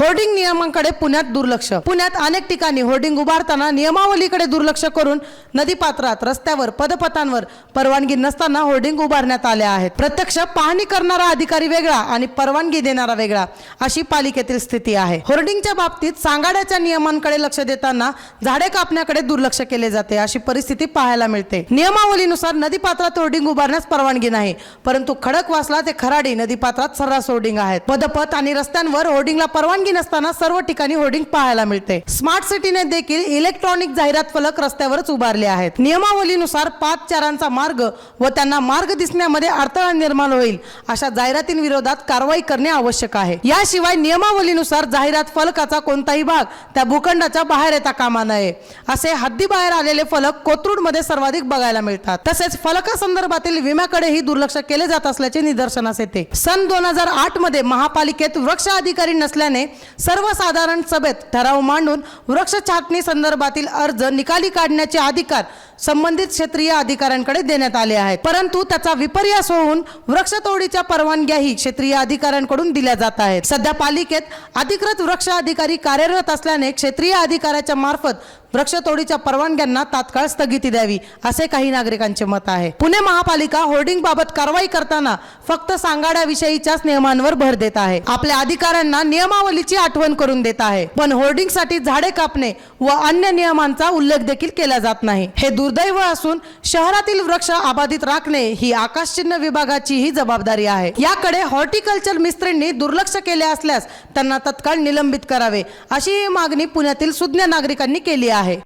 Hoarding नियमांकडे पुण्यात दुर्लक्ष. पुण्यात अनेक ठिकाणी होर्डिंग उभारताना नियमावलीकडे दुर्लक्ष करून नदीपात्रात रस्त्यावर पदपथांवर परवानगी नसताना होर्डिंग उभारण्यात आल्या आहेत. प्रत्यक्ष पाहणी करणारा अधिकारी वेगळा आणि परवानगी देणारा वेगळा अशी पालिकेतील स्थिती आहे. होर्डिंगच्या बाबतीत सांगाड्याच्या नियमांकडे लक्ष देताना झाडे कापण्याकडे दुर्लक्ष केले जाते अशी परिस्थिती पाहायला मिळते. नियमावलीनुसार नदीपात्रात होर्डिंग उभारण्यास परवानगी नाही परंतु खडकवासला ते खराडी नदीपात्रात सर्रास होर्डिंग आहेत. पदपथ आणि रस्त्यांवर होर्डिंगला परवानगी नसताना सर्व ठिकाणी होर्डिंग पाहायला मिळते. स्मार्ट सिटीने देखील इलेक्ट्रॉनिक जाहिरात फलक रस्त्यावरच उभारले आहेत. नियमावलीनुसार पाच चारांचा मार्ग व त्यांना मार्ग दिसण्यामध्ये अडथळा निर्माण होईल अशा जाहिरातींविरोधात कारवाई करणे आवश्यक आहे. याशिवाय नियमावलीनुसार जाहिरात फलकाचा कोणताही भाग त्या भूखंडाच्या बाहेर येता कामा नये. असे हद्दी बाहेर आलेले फलक कोथरूडमध्ये सर्वाधिक बघायला मिळतात. तसेच फलकासंदर्भातील विम्याकडेही दुर्लक्ष केले जात असल्याचे निदर्शनास येते. सन दोन हजार आठमध्ये महापालिकेत वृक्ष अधिकारी नसल्याने सर्वसाधारण सभेत ठराव मांडून वृक्ष छाटणी संदर्भातील अर्ज निकाली काढण्याचे अधिकार संबंधित क्षेत्रीय अधिकाऱ्यांकडे देण्यात आले आहेत. परंतु त्याचा विपर्यास होऊन वृक्षतोडीच्या परवानग्याही क्षेत्रीय अधिकाऱ्यांकडून दिल्या जात आहेत. सध्या पालिकेत अधिकृत वृक्ष अधिकारी कार्यरत असल्याने क्षेत्रीय अधिकाऱ्याच्या मार्फत वृक्षतोडीच्या परवानग्यांना तात्काळ स्थगिती द्यावी असे काही नागरिकांचे मत आहे. पुणे महापालिका होर्डिंग बाबत कारवाई करताना फक्त सांगाड्याविषयीच्याच नियमांवर भर देत आहे. आपल्या अधिकाऱ्यांना नियमावलीची आठवण करून देत आहे. पण होर्डिंगसाठी झाडे कापणे व अन्य नियमांचा उल्लेख देखील केला जात नाही. हे दुर्दैव असून शहरातील वृक्ष अबाधित राखणे ही आकाशचिन्ह विभागाची ही जबाबदारी आहे. याकडे हॉर्टिकल्चर मिस्त्रींनी दुर्लक्ष केले असल्यास त्यांना तत्काळ निलंबित करावे अशी ही मागणी पुण्यातील सुज्ञ नागरिकांनी केली आहे.